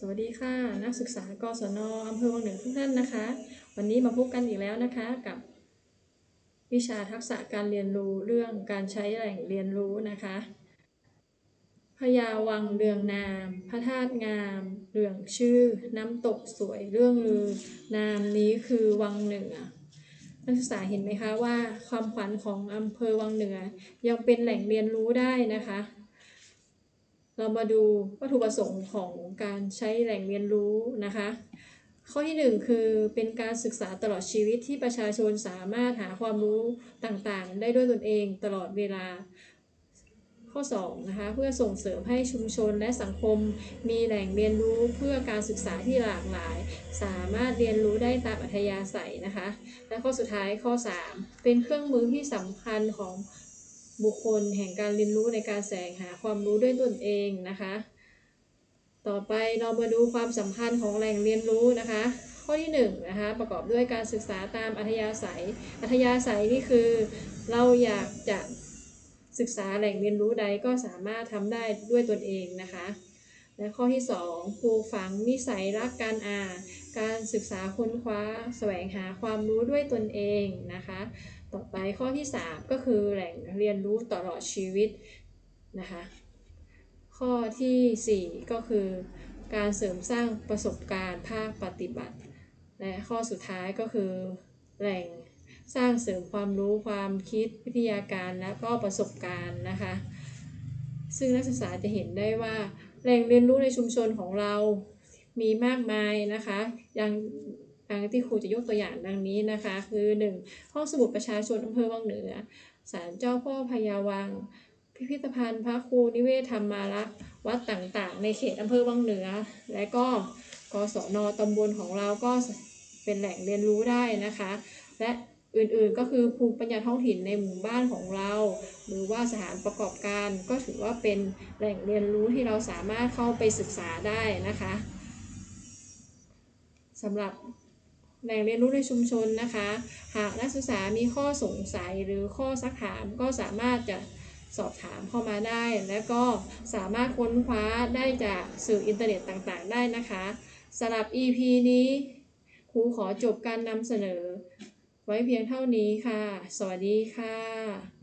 สวัสดีค่ะ นักศึกษากศนอำเภอวังเหนือทุกท่านนะคะ วันนี้มาพบกันอีกแล้วนะคะกับวิชาทักษะการเรียนรู้เรื่องการใช้แหล่งเรียนรู้นะคะพญาวังเรืองนาม พระธาตุงาม เรืองชื่อ น้ำตกสวยเรื่องลือ นามนี้คือวังเหนือ นักศึกษาเห็นไหมคะว่า ความขวัญของอำเภอวังเหนือยังเป็นแหล่งเรียนรู้ได้นะคะ เรามาดูวัตถุประสงค์ของการใช้แหล่งเรียนรู้นะคะ ข้อที่หนึ่งคือเป็นการศึกษาตลอดชีวิตที่ประชาชนสามารถหาความรู้ต่างๆ ได้ด้วยตนเองตลอดเวลา ข้อ2นะคะเพื่อส่งเสริมให้ชุมชนและสังคม มีแหล่งเรียนรู้เพื่อการศึกษาที่หลากหลาย สามารถเรียนรู้ได้ตามอัธยาศัยนะคะ และข้อสุดท้ายข้อ 3 เป็นเครื่องมือที่สำคัญของ บุคคลแห่งการเรียนรู้ในการแสวงหาความรู้ด้วยตนเองนะคะ ต่อไปเรามาดูความสำคัญของแหล่งเรียนรู้นะคะ ข้อที่1นงนะคะประกอบด้วยการศึกษาตามอัธยาศัย อัธยาศัยนี่คือเราอยากจะศึกษาแหล่งเรียนรู้ใดก็สามารถทำได้ด้วยตนเองนะคะ และข้อที่2ปลูกฝังนิสัยรักการอ่าน การศึกษาค้นคว้าแสวงหาความรู้ด้วยตนเองนะคะ ต่อไปข้อที่ 3 ก็คือแหล่งเรียนรู้ตลอดชีวิตนะคะ ข้อทีสี่ 4 ก็คือ การเสริมสร้างประสบการณ์ภาคปฏิบัติ และข้อสุดท้ายก็คือแหล่งสร้างเสริมความรู้ความคิดวิทยาการและก็ประสบการณ์นะคะ ซึ่งนักศึกษาจะเห็นได้ว่า แหล่งเรียนรู้ในชุมชนของเรามีมากมายนะคะ อย่างดังที่ครูจะยกตัวอย่างดังนี้นะคะ คือ 1. ห้องสมุดประชาชนอำเภอวังเหนือศาลเจ้าพ่อพญาวัง พิพิธภัณฑ์พระครูนิเวศธรรมารักษ์วัดต่างๆ ในเขตอำเภอวังเหนือ และก็กศนตำบลของเราก็เป็นแหล่งเรียนรู้ได้นะคะ และ อื่นๆ ก็คือภูมิปัญญาท้องถิ่นในหมู่บ้านของเรา หรือว่าสถานประกอบการก็ถือว่าเป็นแหล่งเรียนรู้ที่เราสามารถเข้าไปศึกษาได้นะคะสำหรับแหล่งเรียนรู้ในชุมชนนะคะ หากนักศึกษามีข้อสงสัยหรือข้อซักถามก็สามารถจะสอบถามเข้ามาได้ และก็สามารถค้นคว้าได้จากสื่ออินเทอร์เน็ตต่างๆ ได้นะคะสำหรับ EP นี้ครูขอจบการนำเสนอ ไว้เพียงเท่านี้ค่ะ สวัสดีค่ะ